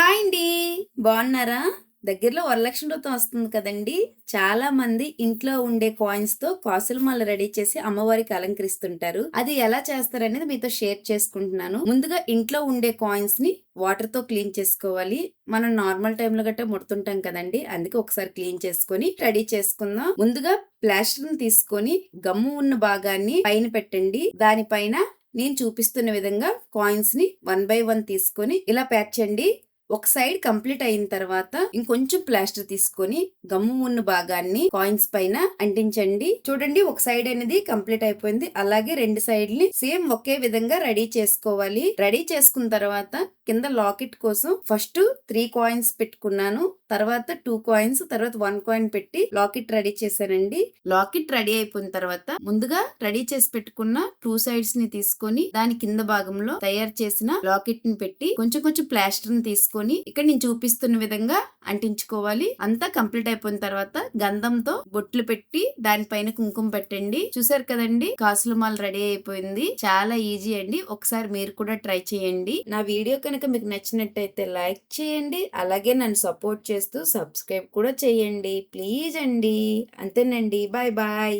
Hi అండి. బాగున్నారా? దగ్గరలో వరలక్ష్మి వ్రతం వస్తుంది కదండి. చాలా మంది ఇంట్లో ఉండే కాయిన్స్తో కాసుల మాల రెడీ చేసి అమ్మవారికి అలంకరిస్తుంటారు. అది ఎలా చేస్తారనేది మీతో షేర్ చేసుకుంటున్నాను. ముందుగా ఇంట్లో ఉండే కాయిన్స్ని వాటర్తో క్లీన్ చేసుకోవాలి. మనం నార్మల్ టైంలో గట్రా ముడుతుంటాం కదండి. అందుకే ఒకసారి క్లీన్ చేసుకొని రెడీ చేసుకుందాం. ముందుగా ప్లాస్టర్ని తీసుకొని గమ్ము ఉన్న భాగాన్ని పైన పెట్టండి. దానిపైన నేను చూపిస్తున్న విధంగా కాయిన్స్ని వన్ బై వన్ తీసుకొని ఇలా ప్యాక్ చేయండి. ఒక సైడ్ కంప్లీట్ అయిన తర్వాత ఇంకొంచెం ప్లాస్టర్ తీసుకొని గమ్ము ఉన్న భాగాన్ని కాయిన్స్ పైన అంటించండి. చూడండి ఒక సైడ్ అనేది కంప్లీట్ అయిపోయింది. అలాగే రెండు సైడ్ని సేమ్ ఒకే విధంగా రెడీ చేసుకోవాలి. రెడీ చేసుకున్న తర్వాత కింద లాకెట్ కోసం ఫస్ట్ త్రీ కాయిన్స్ పెట్టుకున్నాను. తర్వాత టూ కాయిన్స్ తర్వాత వన్ కాయిన్ పెట్టి లాకెట్ రెడీ చేశానండి. లాకెట్ రెడీ అయిపోయిన తర్వాత ముందుగా రెడీ చేసి పెట్టుకున్న టూ సైడ్స్ని తీసుకొని దాని కింద భాగంలో తయారు చేసిన లాకెట్ని పెట్టి కొంచెం కొంచెం ప్లాస్టర్ని తీసుకొని ఇక్కడ నేను చూపిస్తున్న విధంగా అంటించుకోవాలి. అంతా కంప్లీట్ అయిపోయిన తర్వాత గంధంతో బొట్లు పెట్టి దానిపైన కుంకుమ పెట్టండి. చూసారు కదండి? కాసుల మాల రెడీ అయిపోయింది. చాలా ఈజీ అండి. ఒకసారి మీరు కూడా ట్రై చేయండి. నా వీడియో కనుక మీకు నచ్చినట్టయితే లైక్ చేయండి. అలాగే నన్ను సపోర్ట్ చేస్తూ సబ్స్క్రైబ్ కూడా చేయండి. ప్లీజ్ అండి. అంతేనండి. Bye bye.